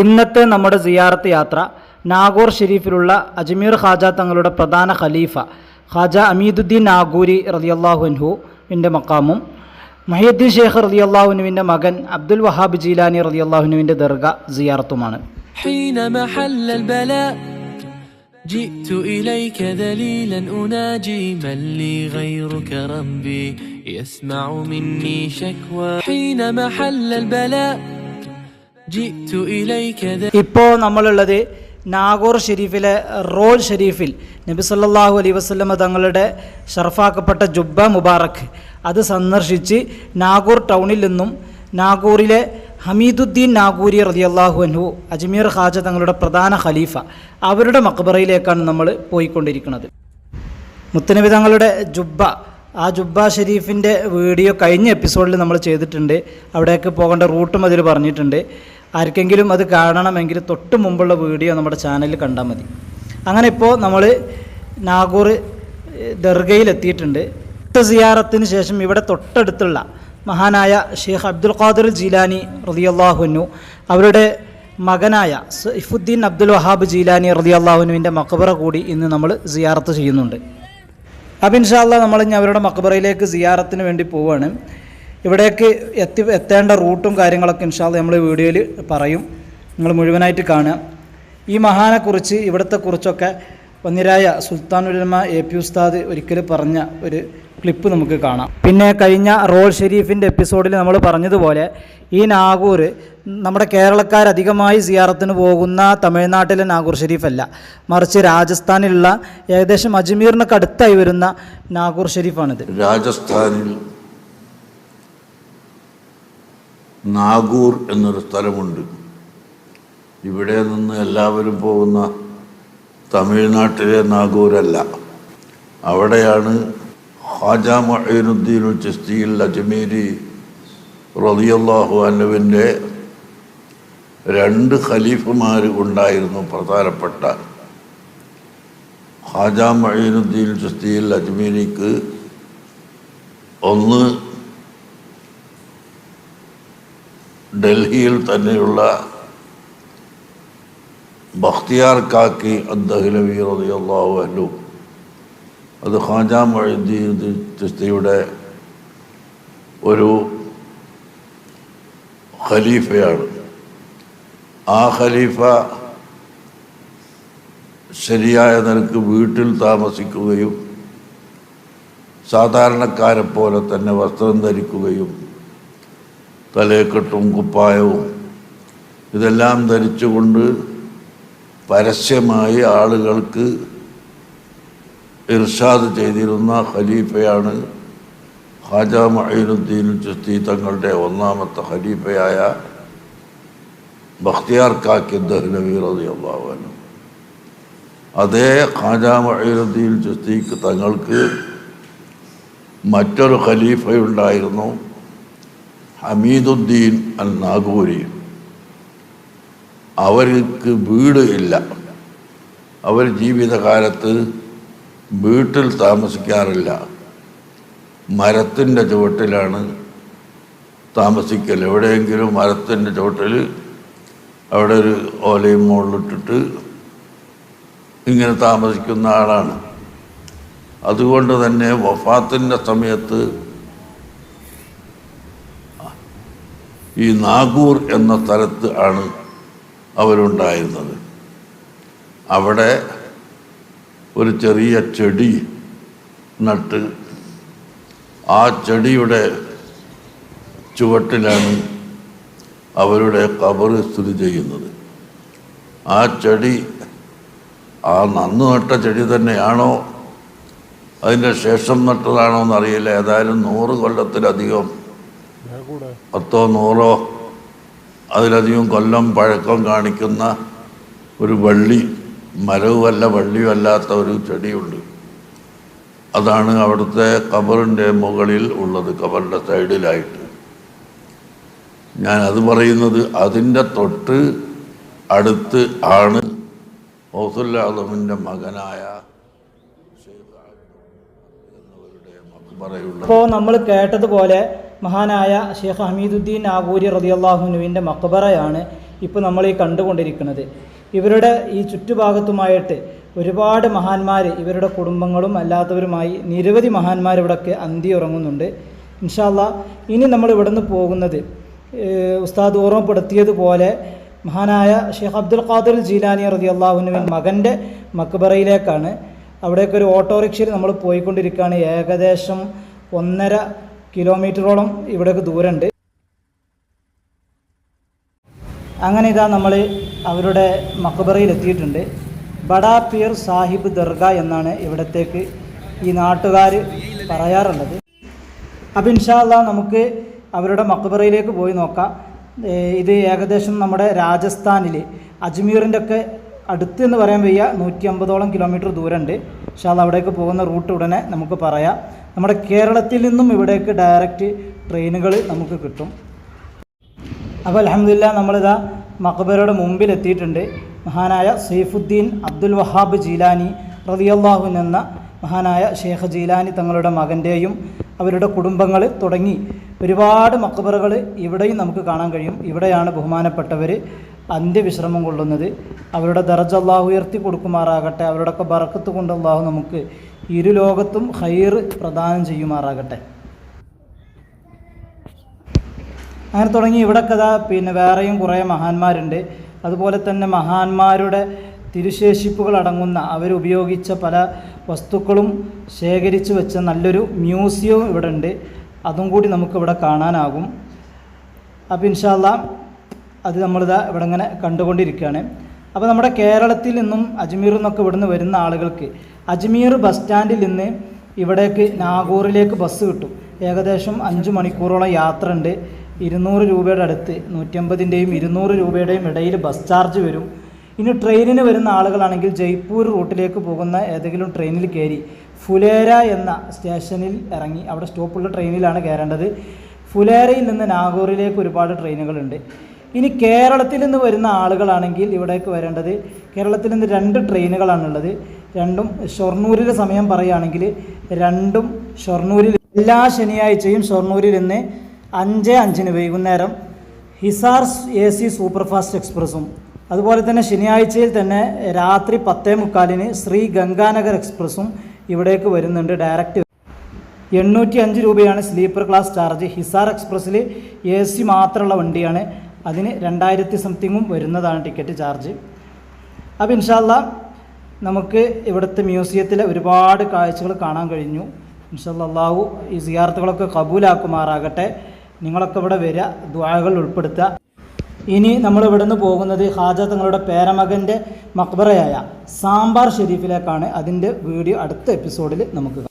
ഇന്നത്തെ നമ്മുടെ സിയാറത്ത് യാത്ര നാഗൂർ ഷെരീഫിലുള്ള അജ്മീർ ഖാജ തങ്ങളുടെ പ്രധാന ഖലീഫ ഖാജ അമീദുദ്ദീൻ നാഗൂരി റതിയല്ലാഹുൻഹുവിൻ്റെ മക്കാമും മഹിയുദ്ദീൻ ഷേഖ് റതിയല്ലാഹുനുവിൻ്റെ മകൻ അബ്ദുൽ വഹാബ് ജീലാനി റതിയല്ലാഹുനുവിൻ്റെ ദർഗ സിയാറത്തുമാണ് حين محل البلاء جئت إليك ذليلا أناجي من لي غيرك ربي يسمع مني شكوى حين محل البلاء جئت إليك ذليلا ഇപ്പോൾ നമ്മളുള്ളത് നാഗൂർ ഷെരീഫിലെ റോൾ ഷെരീഫിൽ നബി സല്ലാഹു അലൈ വസ്ലമ തങ്ങളുടെ ഷർഫാക്കപ്പെട്ട ജുബ്ബ മുബാറക്ക് അത് സന്ദർശിച്ച് നാഗൂർ ടൗണിൽ നിന്നും നാഗൂറിലെ ഹമീദുദ്ദീൻ നാഗൂരി റളിയല്ലാഹു അൻഹു അജ്മീർ ഖാജ തങ്ങളുടെ പ്രധാന ഖലീഫ അവരുടെ മക്ബറയിലേക്കാണ് നമ്മൾ പോയിക്കൊണ്ടിരിക്കുന്നത്. മുത്തനബി തങ്ങളുടെ ജുബ്ബ ആ ജുബ്ബ ഷെരീഫിന്റെ വീഡിയോ കഴിഞ്ഞ എപ്പിസോഡിൽ നമ്മൾ ചെയ്തിട്ടുണ്ട്. അവിടേക്ക് പോകേണ്ട റൂട്ടും അതിൽ പറഞ്ഞിട്ടുണ്ട്. ആർക്കെങ്കിലും അത് കാണണമെങ്കിൽ തൊട്ട് മുമ്പുള്ള വീഡിയോ നമ്മുടെ ചാനലിൽ കണ്ടാൽ മതി. അങ്ങനെ ഇപ്പോൾ നമ്മൾ നാഗൂർ ദർഗയിലെത്തിയിട്ടുണ്ട് സിയാറത്തിന് ശേഷം ഇവിടെ തൊട്ടടുത്തുള്ള മഹാനായ ഷെയ്ഖ് അബ്ദുൽ ഖാദർ ജീലാനി റതിയല്ലാഹുനു അവരുടെ മകനായ സൈഫുദ്ദീൻ അബ്ദുൽ വഹാബ് ജീലാനി റതിയല്ലാഹുനുവിന്റെ മക്ബറ കൂടി ഇന്ന് നമ്മൾ സിയാറത്ത് ചെയ്യുന്നുണ്ട്. അപ്പം ഇൻഷാല്ല നമ്മൾ ഇനി അവരുടെ മക്ബറയിലേക്ക് സിയാറത്തിന് വേണ്ടി പോവുകയാണ് ഇവിടേക്ക് എത്തി എത്തേണ്ട റൂട്ടും കാര്യങ്ങളൊക്കെ ഇൻഷാല്ല നമ്മൾ വീഡിയോയിൽ പറയും. നിങ്ങൾ മുഴുവനായിട്ട് കാണുക. ഈ മഹാനെക്കുറിച്ച് ഇവിടുത്തെ കുറിച്ചൊക്കെ വന്നിരായ സുൽത്താനുലമ എ പി ഉസ്താദ് ഒരിക്കൽ പറഞ്ഞ ഒരു ക്ലിപ്പ് നമുക്ക് കാണാം. പിന്നെ കഴിഞ്ഞ റോൾ ഷെരീഫിന്റെ എപ്പിസോഡിൽ നമ്മൾ പറഞ്ഞതുപോലെ ഈ നാഗൂർ നമ്മുടെ കേരളക്കാർ അധികമായി സിയാറത്തിന് പോകുന്ന തമിഴ്നാട്ടിലെ നാഗൂർ ഷെരീഫല്ല. മറിച്ച് രാജസ്ഥാനിലുള്ള ഏകദേശം അജ്മീറിനൊക്കെ അടുത്തായി വരുന്ന നാഗൂർ ഷെരീഫാണിത്. രാജസ്ഥാനിൽ നാഗൂർ എന്നൊരു സ്ഥലമുണ്ട്. ഇവിടെ നിന്ന് എല്ലാവരും പോകുന്ന തമിഴ്നാട്ടിലെ നാഗൂരല്ല. അവിടെയാണ് ഹാജ മൊഹീനുദ്ദീൻ ചിസ്തിയിൽ അജ്മീരി റളിയല്ലാഹു അനുവിന്റെ രണ്ട് ഖലീഫുമാർ ഉണ്ടായിരുന്നു പ്രധാനപ്പെട്ട. ഹാജ മൊഹീനുദ്ദീൻ ചിസ്തിയിൽ അജ്മീരിക്ക് ഒന്ന് ഡൽഹിയിൽ തന്നെയുള്ള ബഖ്തിയാർ കാക്കി അദ്ദേഹലവി റതിയല്ലാഹു അൻഹു. അത് ഖാജ മൊഹീദ്ദീൻ ചിസ്തിയുടെ ഒരു ഖലീഫയാണ്. ആ ഖലീഫ ശരിയായ നിലയ്ക്ക് വീട്ടിൽ താമസിക്കുകയും സാധാരണക്കാരെ പോലെ തന്നെ വസ്ത്രം ധരിക്കുകയും തലയെക്കെട്ടും കുപ്പായവും. ഇതെല്ലാം ധരിച്ചുകൊണ്ട് പരസ്യമായി ആളുകൾക്ക് ഇർഷാദ് ചെയ്തിരുന്ന ഖലീഫയാണ് ഖാജ മഹീനുദ്ദീൻ ചിസ്തി തങ്ങളുടെ ഒന്നാമത്തെ ഖലീഫയായ ബഖ്തിയാർ കാക്കി ദഹ്ലവി അൻഹു. അതേ ഖാജ മഹീനുദ്ദീൻ ചിസ്തിക്ക് തങ്ങൾക്ക് മറ്റൊരു ഖലീഫയുണ്ടായിരുന്നു. ഹമീദുദ്ദീൻ അൽ നാഗൂരി അവർക്ക് വീട് ഇല്ല. അവർ ജീവിതകാലത്ത് വീട്ടിൽ താമസിക്കാറില്ല. മരത്തിന്റെ ചുവട്ടിലാണ് താമസിക്കൽ. എവിടെയെങ്കിലും മരത്തിന്റെ ചുവട്ടിൽ അവിടെ ഒരു ഓലയും മുകളിലിട്ടിട്ട് ഇങ്ങനെ താമസിക്കുന്ന ആളാണ്. അതുകൊണ്ട് തന്നെ വഫാത്തിന്റെ സമയത്ത് ഈ നാഗൂർ എന്ന സ്ഥലത്ത് ആണ് അവരുണ്ടായിരുന്നത്. അവിടെ ഒരു ചെറിയ ചെടി നട്ട് ആ ചെടിയുടെ ചുവട്ടിലാണ് അവരുടെ കബറ് സ്ഥിതി ചെയ്യുന്നത്. ആ ചെടി ആ നന്ന് നട്ട ചെടി തന്നെയാണോ? അതിന്റെ ശേഷം നട്ടതാണോ എന്നറിയില്ല. ഏതായാലും നൂറ് കൊല്ലത്തിലധികം പത്തോ നൂറോ അതിലധികം കൊല്ലം പഴക്കം കാണിക്കുന്ന ഒരു വള്ളി മരവുമല്ല വള്ളിയും അല്ലാത്ത ഒരു ചെടിയുണ്ട്. അതാണ് അവിടുത്തെ കബറിന്റെ മുകളിൽ ഉള്ളത് കബറിന്റെ സൈഡിലായിട്ട്. ഞാൻ അത് പറയുന്നത് അതിന്റെ തൊട്ട് അടുത്ത് ആണ്. ഹൗസുല്ലാദമിന്റെ മകനായ ഇപ്പോൾ നമ്മൾ കേട്ടതുപോലെ മഹാനായ ഷെയ്ഖ് ഹമീദുദ്ദീൻ നാഗൂരി റതിയല്ലാഹുനുവിന്റെ മക്ബറയാണ് ഇപ്പോൾ നമ്മൾ ഈ കണ്ടുകൊണ്ടിരിക്കുന്നത്. ഇവരുടെ ഈ ചുറ്റുഭാഗത്തുമായിട്ട് ഒരുപാട് മഹാന്മാർ ഇവരുടെ കുടുംബങ്ങളും അല്ലാത്തവരുമായി നിരവധി മഹാന്മാർ ഇവിടെയൊക്കെ അന്തി ഉറങ്ങുന്നുണ്ട് ഇൻഷാല്ല ഇനി നമ്മൾ ഇവിടുന്ന് പോകുന്നത് ഉസ്താദ് ഓർമ്മപ്പെടുത്തിയതുപോലെ മഹാനായ ഷെയ്ഖ് അബ്ദുൽ ഖാദിർ ജീലാനി റതി അള്ളാഹുനുവിൻ മകന്റെ മക്ബറയിലേക്കാണ്. അവിടേക്ക് ഒരു ഓട്ടോറിക്ഷയിൽ നമ്മൾ പോയിക്കൊണ്ടിരിക്കുകയാണ്. ഏകദേശം ഒന്നര കിലോമീറ്ററോളം ഇവിടേക്ക് ദൂരമുണ്ട്. അങ്ങനെ ഇതാ നമ്മൾ അവരുടെ മക്ബറയിൽ എത്തിയിട്ടുണ്ട്. ബഡാ പീർ സാഹിബ് ദർഗ എന്നാണ് ഇവിടത്തേക്ക് ഈ നാട്ടുകാർ പറയാറുള്ളത്. അപ്പം ഇൻഷാല്ല നമുക്ക് അവരുടെ മക്ബറയിലേക്ക് പോയി നോക്കാം. ഇത് ഏകദേശം നമ്മുടെ രാജസ്ഥാനിൽ അജ്മീറിന്റെ ഒക്കെ അടുത്ത് എന്ന് പറയാൻ വയ്യ നൂറ്റി അമ്പതോളം കിലോമീറ്റർ ദൂരമുണ്ട് അത് അവിടേക്ക് പോകുന്ന റൂട്ട് ഉടനെ നമുക്ക് പറയാം. നമ്മുടെ കേരളത്തിൽ നിന്നും ഇവിടേക്ക് ഡയറക്റ്റ് ട്രെയിനുകൾ നമുക്ക് കിട്ടും. അപ്പോൾ അലഹമില്ല നമ്മളിതാ മക്ബറയുടെ മുമ്പിൽ എത്തിയിട്ടുണ്ട്. മഹാനായ സൈഫുദ്ദീൻ അബ്ദുൽ വഹാബ് ജീലാനി റളിയല്ലാഹു എന്ന മഹാനായ ഷേഖ് ജീലാനി തങ്ങളുടെ മകന്റെയും അവരുടെ കുടുംബങ്ങൾ തുടങ്ങി. ഒരുപാട് മക്ബറകൾ ഇവിടെയും നമുക്ക് കാണാൻ കഴിയും. ഇവിടെയാണ് ബഹുമാനപ്പെട്ടവർ അന്ത്യവിശ്രമം കൊള്ളുന്നത്. അവരുടെ ദർജ അള്ളാഹു ഉയർത്തി കൊടുക്കുമാറാകട്ടെ. അവരുടെയൊക്കെ ബറക്കത്ത് കൊണ്ട് അള്ളാഹു നമുക്ക് ഇരു ലോകത്തും ഹൈർ പ്രദാനം ചെയ്യുമാറാകട്ടെ. അങ്ങനെ തുടങ്ങി. ഇവിടെ കഥ പിന്നെ വേറെയും കുറേ മഹാന്മാരുണ്ട്. അതുപോലെ തന്നെ മഹാന്മാരുടെ തിരുശേഷിപ്പുകൾ അടങ്ങുന്ന അവരുപയോഗിച്ച പല വസ്തുക്കളും ശേഖരിച്ചു വെച്ച നല്ലൊരു മ്യൂസിയവും ഇവിടെ ഉണ്ട് അതും കൂടി നമുക്കിവിടെ കാണാനാകും. അപ്പോൾ ഇൻഷാല്ല അത് നമ്മളിതാ ഇവിടെ ഇങ്ങനെ കണ്ടുകൊണ്ടിരിക്കുകയാണ്. അപ്പോൾ നമ്മുടെ കേരളത്തിൽ നിന്നും അജ്മീറിൽ നിന്നൊക്കെ ഇവിടുന്ന് വരുന്ന ആളുകൾക്ക് അജ്മീർ ബസ് സ്റ്റാൻഡിൽ നിന്ന് ഇവിടേക്ക് നാഗൂറിലേക്ക് ബസ് കിട്ടും. ഏകദേശം അഞ്ച് മണിക്കൂറോളം യാത്ര ഉണ്ട് ഇരുന്നൂറ് രൂപയുടെ അടുത്ത് നൂറ്റമ്പതിന്റെയും ഇരുന്നൂറ് രൂപയുടെയും ഇടയിൽ ബസ് ചാർജ് വരും. ഇനി ട്രെയിനിന് വരുന്ന ആളുകളാണെങ്കിൽ ജയ്പൂർ റൂട്ടിലേക്ക് പോകുന്ന ഏതെങ്കിലും ട്രെയിനിൽ കയറി ഫുലേര എന്ന സ്റ്റേഷനിൽ ഇറങ്ങി അവിടെ സ്റ്റോപ്പുള്ള ട്രെയിനിലാണ് കയറേണ്ടത്. ഫുലേരയിൽ നിന്ന് നാഗൂറിലേക്ക് ഒരുപാട് ട്രെയിനുകളുണ്ട്. ഇനി കേരളത്തിൽ നിന്ന് വരുന്ന ആളുകളാണെങ്കിൽ ഇവിടേക്ക് വരേണ്ടത് കേരളത്തിൽ നിന്ന് രണ്ട് ട്രെയിനുകളാണുള്ളത്. രണ്ടും ഷൊർണൂരിലെ സമയം പറയുകയാണെങ്കിൽ രണ്ടും ഷൊർണൂരിൽ എല്ലാ ശനിയാഴ്ചയും ഷൊർണൂരിൽ നിന്ന് അഞ്ച് അഞ്ചിന് വൈകുന്നേരം ഹിസാർ എ സി സൂപ്പർഫാസ്റ്റ് എക്സ്പ്രസ്സും അതുപോലെ തന്നെ ശനിയാഴ്ചയിൽ തന്നെ രാത്രി പത്തേ മുക്കാലിന് ശ്രീ ഗംഗാനഗർ എക്സ്പ്രസ്സും ഇവിടേക്ക് വരുന്നുണ്ട് ഡയറക്റ്റ്. എണ്ണൂറ്റി അഞ്ച് രൂപയാണ് സ്ലീപ്പർ ക്ലാസ് ചാർജ്. ഹിസാർ എക്സ്പ്രസ്സിൽ എ സി മാത്രമുള്ള വണ്ടിയാണ്. അതിന് രണ്ടായിരത്തി സംതിങ്ങും വരുന്നതാണ് ടിക്കറ്റ് ചാർജ്. അപ്പോൾ ഇൻഷാല്ല നമുക്ക് ഇവിടുത്തെ മ്യൂസിയത്തിലെ ഒരുപാട് കാഴ്ചകൾ കാണാൻ കഴിഞ്ഞു. ഇൻഷാല്ല അള്ളാഹു ഈ സിയാർത്തുകളൊക്കെ കബൂലാക്കുമാറാകട്ടെ. നിങ്ങളൊക്കെ ഇവിടെ വരിക ദ്വാകൾ ഉൾപ്പെടുത്തുക. ഇനി നമ്മൾ ഇവിടുന്ന് പോകുന്നത് ഹാജ തങ്ങളുടെ പേരമകന്റെ മക്ബറയായ സാമ്പാർ ഷെരീഫിലേക്കാണ്. അതിന്റെ വീഡിയോ അടുത്ത എപ്പിസോഡിൽ നമുക്ക്